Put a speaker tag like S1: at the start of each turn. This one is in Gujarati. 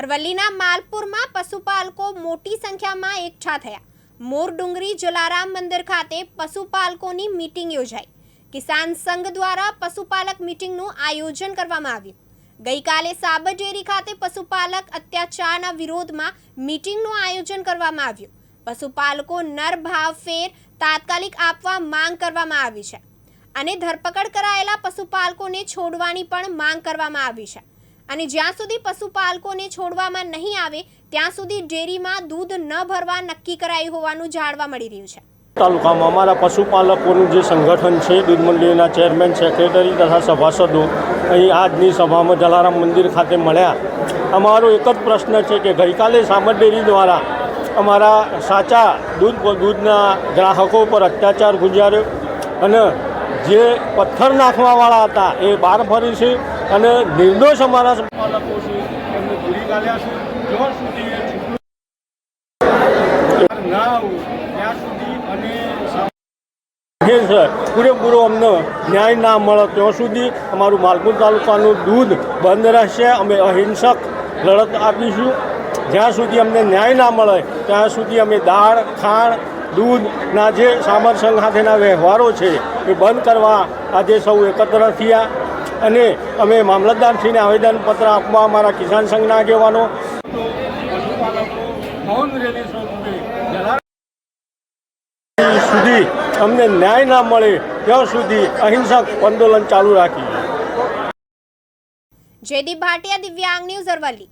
S1: અરવલ્લીના માલપુરમાં પશુપાલકો મોટી સંખ્યામાં એકઠા થયા. મોરડુંગરી જલારામ મંદિર ખાતે પશુપાલકોની મીટિંગ યોજાઈ. કિસાન સંઘ દ્વારા પશુપાલક મીટિંગનું આયોજન કરવામાં આવ્યું. ગઈકાલે સાબરડેરી ખાતે પશુપાલક અત્યાચારના વિરોધમાં મીટિંગનું આયોજન કરવામાં આવ્યું. પશુપાલકો નર ભાવ ફેર તાત્કાલિક આપવા માંગ કરવામાં આવી છે. અને ધરપકડ કરાયેલા પશુપાલકોને છોડવાની પણ માંગ કરવામાં આવી છે. અને જ્યાં સુધી પશુપાલકોને છોડવામાં નહીં આવે, ત્યાં સુધી ડેરીમાં દૂધ ન ભરવા નક્કી કરાયું હોવાનું જાણવા મળી રહ્યું છે.
S2: તાલુકામાં અમારા પશુપાલકોનું જે સંગઠન છે, દૂધ મંડળીના ચેરમેન, સેક્રેટરી તથા સભાસદો અહીં આજની સભામાં જલારામ મંદિર ખાતે મળ્યા. અમારો એક જ પ્રશ્ન છે કે ગઈકાલે સામર ડેરી દ્વારા અમારા સાચા દૂધ, દૂધના ગ્રાહકો પર અત્યાચાર ગુજાર્યો અને જે પથ્થર નાખવાવાળા હતા એ બહાર ફરી છે અને નિર્દોષ અમારા પશુપાલકો છે એમને ભૂલી કાઢ્યા છે. જ્યાં સુધી ના આવું ત્યાં સુધી અને પૂરેપૂરો અમને ન્યાય ના મળે ત્યાં સુધી અમારું માલપુર તાલુકાનું દૂધ બંધ રહેશે. અમે અહિંસક લડત આપીશું. જ્યાં સુધી અમને ન્યાય ના મળે ત્યાં સુધી અમે દાળ ખાંડ દૂધના જે સામરસંગ સાથેના વ્યવહારો છે એ બંધ કરવા આજે સૌ એકત્ર થયા. અને અમે મામલતદારશ્રીને આવેદનપત્ર આપવા અમારા કિસાન સંઘના આગેવાનો. સુધી અમને ન્યાય ના મળે, ત્યાં સુધી અહિંસક આંદોલન ચાલુ રાખીએ.
S1: જયદીપ ભાટિયા, દિવ્યાંગ ન્યૂઝ અરવલ્લી.